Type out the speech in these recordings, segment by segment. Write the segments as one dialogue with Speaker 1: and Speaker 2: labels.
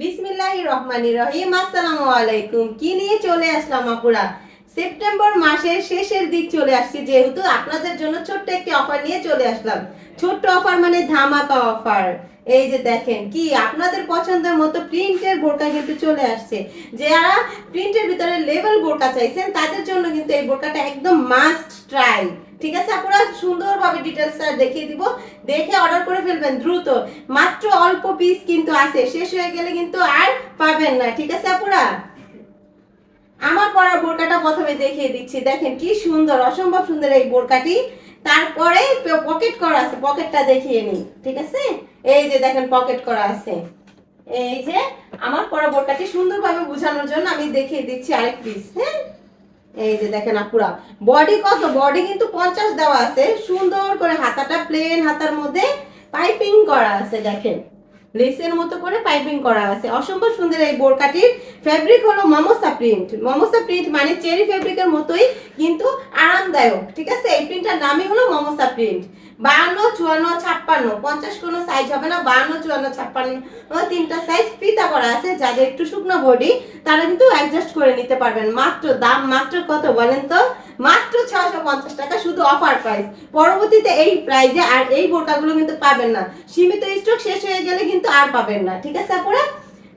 Speaker 1: বিসমিল্লাহ রহমানি রহিম। আসসালামু আলাইকুম। কি নিয়ে চলে আসলাম আপুরা? সেপ্টেম্বর মাসের শেষের দিক চলে আসছি, যেহেতু আপনাদের জন্য ছোট্ট একটি অফার নিয়ে চলে আসলাম। ছোট্ট অফার মানে ধামাকা অফার এই যে দেখেন, কি আপনাদের পছন্দের মতো প্রিন্টের বোরকা কিন্তু চলে আসছে। যারা প্রিন্টের ভিতরে লেভেল বোরকা চাইছেন, তাদের জন্য কিন্তু এই বোরকাটা একদম মাস্ট ট্রাই ঠিক আছে আপনারা সুন্দরভাবে ডিটেলসটা দেখিয়ে দিব। দেখে অর্ডার করে ফেলবেন দ্রুত। মাত্র অল্প পিস কিন্তু আছে, শেষ হয়ে গেলে কিন্তু আর পাবেন না। ঠিক আছে, আপুরা? আমার পরা বোরকাটা প্রথমে দেখিয়ে দিচ্ছি। দেখেন কি সুন্দর, অসম্ভব সুন্দর এই বোরকাটি। তারপরে পকেট করা আছে পকেটটা দেখিয়ে নিই, ঠিক আছে? এই যে দেখেন পকেট করা আছে। এই যে আমার পরা বোরকাটি সুন্দরভাবে বোঝানোর জন্য আমি দেখিয়ে দিচ্ছি আরেক পিস হ্যাঁ? এই যে দেখেন আপুরা বডি কত? বডি কিন্তু পঞ্চাশ দেওয়া আছে। সুন্দর করে হাতাটা প্লেন হাতার মধ্যে পাইপিং করা আছে, দেখেন। লেসের মতো করে পাইপিং করা আছে। অসম্ভব সুন্দর এই বোরকাটির ফ্যাব্রিক হলো মমসা প্রিন্ট মমসা প্রিন্ট মানে চেরি ফ্যাব্রিকের মতোই, কিন্তু আরামদায়ক, ঠিক আছে? এই প্রিন্টটার নামই হলো মমসা প্রিন্ট বাহান্ন চুয়ান্ন, ছাপ্পান্ন, পঞ্চাশ কোনো সাইজ হবে না বাহান্ন চুয়ান্ন, ছাপ্পান্ন, তিনটা সাইজ ফিতা করা আছে, যাদের একটু শুকনো বডি তারা কিন্তু অ্যাডজাস্ট করে নিতে পারবেন। মাত্র দাম মাত্র কত বলেন তো? মাত্র ছশো পঞ্চাশ টাকা শুধু অফার প্রাইস পরবর্তীতে এই প্রাইজে আর এই বোরকাগুলো কিন্তু পাবেন না। সীমিত স্টক শেষ হয়ে গেলে কিন্তু আর পাবেন না, ঠিক আছে আপুরা?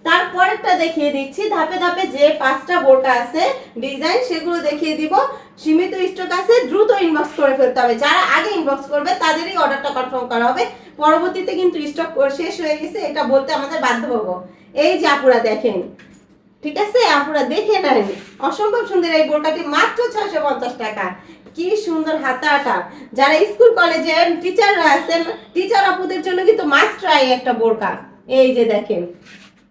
Speaker 1: তারপরেরটা দেখিয়ে দিচ্ছি, ধাপে ধাপে যে পাঁচটা বোরকা আছে ডিজাইন সেগুলো দেখিয়ে দিব। সীমিত স্টক আছে, দ্রুত ইনবক্স করে ফেলতে হবে। যারা আগে ইনবক্স করবে, তাদেরই অর্ডারটা কনফার্ম করা হবে। পরবর্তীতে কিন্তু স্টক শেষ হয়ে গেছে, এটা বলতে আমাদের বাধ্য হব এই যে আপুরা, দেখেন। ঠিক আছে? আপনারা দেখে নেন। অসম্ভব সুন্দর এই বোরকাটি মাত্র ছয়শো পঞ্চাশ টাকা। কি সুন্দর হাতাটা। যারা স্কুল, কলেজে টিচাররা আছেন টিচার আপুদের জন্য কিন্তু মাস্ট ট্রাই একটা বোরকা। এই যে দেখেন।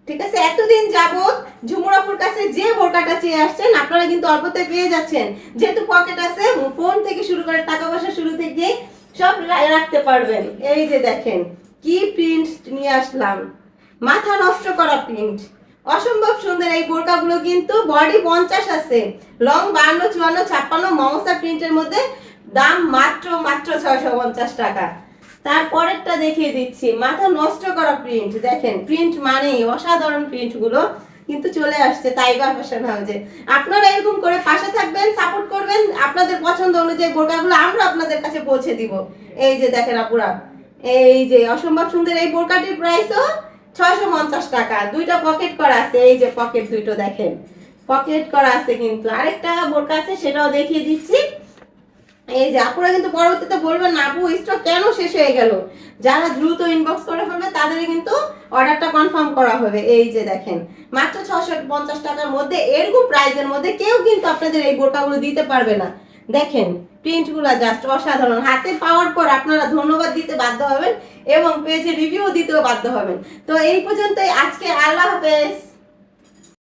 Speaker 1: ঠিক আছে? এতদিন যাবৎ ঝুমুর আপুর কাছে যে বোরকাটা চেয়ে আসছেন, আপনারা কিন্তু অল্পতে পেয়ে যাচ্ছেন। যেহেতু পকেট আছে ফোন থেকে শুরু করে টাকা পয়সা শুরু থেকে সব রাখতে পারবেন। এই যে দেখেন, কি প্রিন্ট নিয়ে আসলাম। মাথা নষ্ট করা প্রিন্ট অসম্ভব সুন্দর এই বোরকাগুলো কিন্তু বডি পঞ্চাশ আছে। লং বান্ন, চুয়ান্ন, ছাপ্পান্ন মমসা প্রিন্টের মধ্যে দাম মাত্র মাত্র ছয়শো পঞ্চাশ টাকা। তারপরেরটা দেখিয়ে দিচ্ছি। মাথা নষ্ট করা প্রিন্ট দেখেন প্রিন্ট মানেই অসাধারণ প্রিন্টগুলো কিন্তু চলে আসছে তাইবা ফ্যাশন হাউজে আপনারা এরকম করে পাশে থাকবেন সাপোর্ট করবেন, আপনাদের পছন্দ অনুযায়ী বোরকাগুলো আমরা আপনাদের কাছে পৌঁছে দিব। এই যে দেখেন আপুরা, এই যে অসম্ভব সুন্দর এই বোরকাটির প্রাইসও ছয়শো পঞ্চাশ টাকা। দুইটা পকেট করা আছে, এই যে পকেট দুইটো দেখেন। পকেট করা আছে কিন্তু। আরেকটা বোরকা আছে, সেটাও দেখিয়ে দিচ্ছি। এই যে আপুরা কিন্তু পরবর্তীতে বলবেন আপু স্টক কেন শেষ হয়ে গেল? যারা দ্রুত ইনবক্স করে ফেলবে তাদের কিন্তু অর্ডারটা কনফার্ম করা হবে। এই যে দেখেন, মাত্র ছশো পঞ্চাশ টাকার মধ্যে, এরকম প্রাইসের মধ্যে কেউ কিন্তু আপনাদের এই বোরকাগুলো দিতে পারবে না। দেখেন প্রিন্টগুলো জাস্ট অসাধারণ। হাতে পাওয়ার পর আপনারা ধন্যবাদ দিতে বাধ্য হবেন এবং পেজে রিভিউ দিতেও বাধ্য হবেন। তো এই পর্যন্তই। আজকে আল্লাহ হাফেজ।